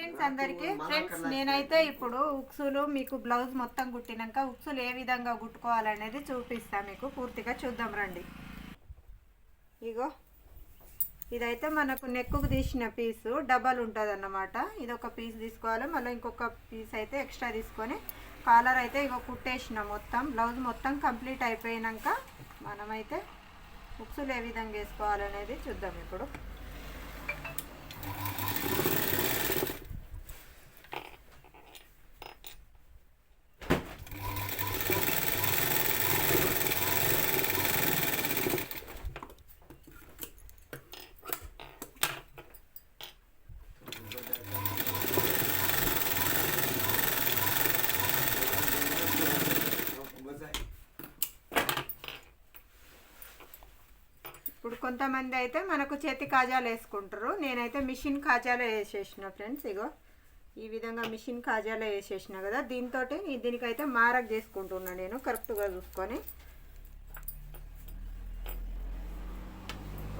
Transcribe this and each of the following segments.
Friends అందరికి. Friends నేనైతే ఇప్పుడు ఉక్సులు మీకు బ్లౌజ్ మొత్తం కుట్టినాక ఉక్సులు ఏ విధంగా కుట్టుకోవాలనేది చూపిస్తా మీకు. పూర్తిగా చూద్దాం రండి. ఇగో ఇదైతే మనకు నెక్కుకు తీసిన పీసు డబల్ ఉంటుంది అన్నమాట ఇది ఒక పీస్ తీసుకోవాలి మళ్ళీ ఇంకొక పీస్ అయితే ఎక్స్ట్రా తీసుకొని కాలర్ అయితే ఇగో కుట్టేసిన మొత్తం. బ్లౌజ్ మొత్తం కంప్లీట్ అయిపోయినాక మనమైతే ఉక్సులు ఏ విధంగా వేసుకోవాలనేది చూద్దాం ఇప్పుడు ఇప్పుడు కొంతమంది అయితే మనకు చేతి కాజాలు వేసుకుంటారు. నేనైతే మిషన్ కాజాలు వేసేసిన ఫ్రెండ్స్ ఇగో. ఈ విధంగా మిషన్ కాజాలు వేసేసిన కదా. దీంతో దీనికైతే మారక్ చేసుకుంటున్నా నేను కరెక్ట్గా చూసుకొని.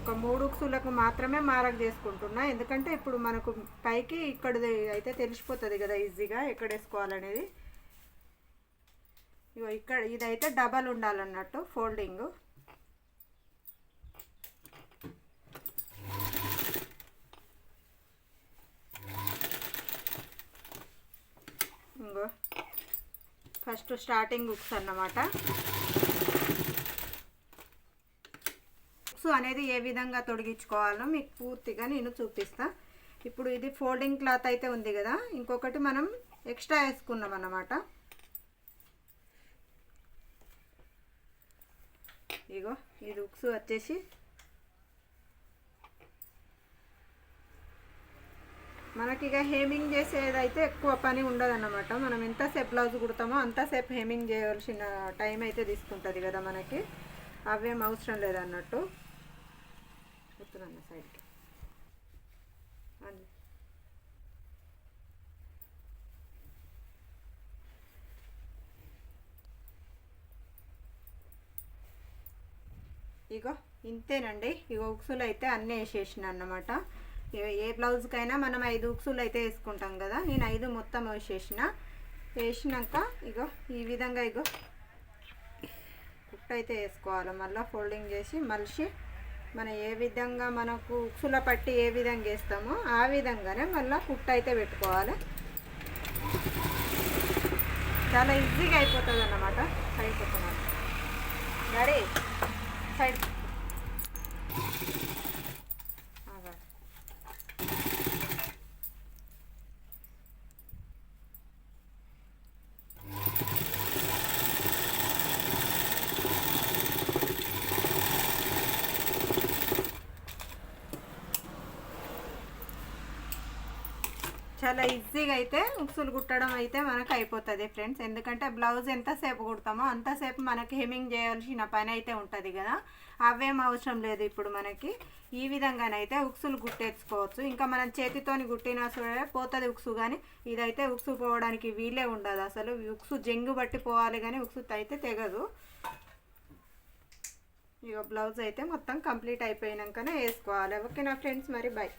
ఒక మూడు ఉక్సులకు మాత్రమే మారక్ చేసుకుంటున్నా. ఎందుకంటే ఇప్పుడు మనకు పైకి ఇక్కడ అయితే తెలిసిపోతుంది కదా ఈజీగా ఎక్కడ వేసుకోవాలనేది. ఇగో ఇక్కడ ఇదైతే డబల్ ఉండాలన్నట్టు ఫోల్డింగ్ ఇంగో ఫస్ట్ స్టార్టింగ్ బుక్స్ అన్నమాట. బుక్స్ అనేది ఏ విధంగా తొడిగించుకోవాలో మీకు పూర్తిగా నేను చూపిస్తా. ఇప్పుడు ఇది ఫోల్డింగ్ క్లాత్ అయితే ఉంది కదా ఇంకొకటి మనం ఎక్స్ట్రా వేసుకున్నాం అన్నమాట. ఇగో ఇది బుక్స్ వచ్చేసి మనకి ఇక హేమింగ్ చేసేదైతే ఎక్కువ పని ఉండదన్నమాట. మనం ఎంతసేపు బ్లౌజ్ కుడతామో అంతసేపు హేమింగ్ చేయవలసిన టైం అయితే తీసుకుంటుంది కదా మనకి. అవేం అవసరం లేదన్నట్టు. గుర్తున్నా సైడ్కి అది ఇగో ఇంతేనండి. ఇగో ఉక్సులు అయితే అన్నీ వేసేసిన అన్నమాట ఏ- బ్లౌజ్కైనా మనం ఐదు ఉక్సులు అయితే వేసుకుంటాం కదా నేను ఐదు మొత్తం వేసేసిన. వేసినాక ఇగో ఈ విధంగా ఇగో కుట్టు అయితే వేసుకోవాలి. మళ్ళీ ఫోల్డింగ్ చేసి మలిసి మనం ఏ విధంగా మనకు ఉక్సుల పట్టి ఏ విధంగా వేస్తామో ఆ విధంగానే మళ్ళీ కుట్టు అయితే పెట్టుకోవాలి. చాలా ఈజీగా అయిపోతుంది అన్నమాట అయిపోతున్నమాట రెడీ సైడ్ చాలా ఈజీగా అయితే ఉక్సులు కుట్టడం అయితే మనకు అయిపోతుంది ఫ్రెండ్స్. ఎందుకంటే బ్లౌజ్ ఎంతసేపు కుడతామో అంతసేపు మనకి హెమింగ్ చేయాల్సిన పని అయితే ఉంటుంది కదా. అవేం అవసరం లేదు ఇప్పుడు మనకి. ఈ విధంగానైతే ఉక్సులు గుట్టేసుకోవచ్చు ఇంకా మనం చేతితోని కుట్టినా సరే పోతుంది ఉక్సు కానీ ఇదైతే ఉక్సు పోవడానికి వీలే ఉండదు అసలు. ఉక్సు జంగు బట్టి పోవాలి కానీ ఉక్సు అయితే తెగదు. ఇక బ్లౌజ్ అయితే మొత్తం కంప్లీట్ అయిపోయినాకనే వేసుకోవాలి. ఓకే నా ఫ్రెండ్స్? మరి బాయ్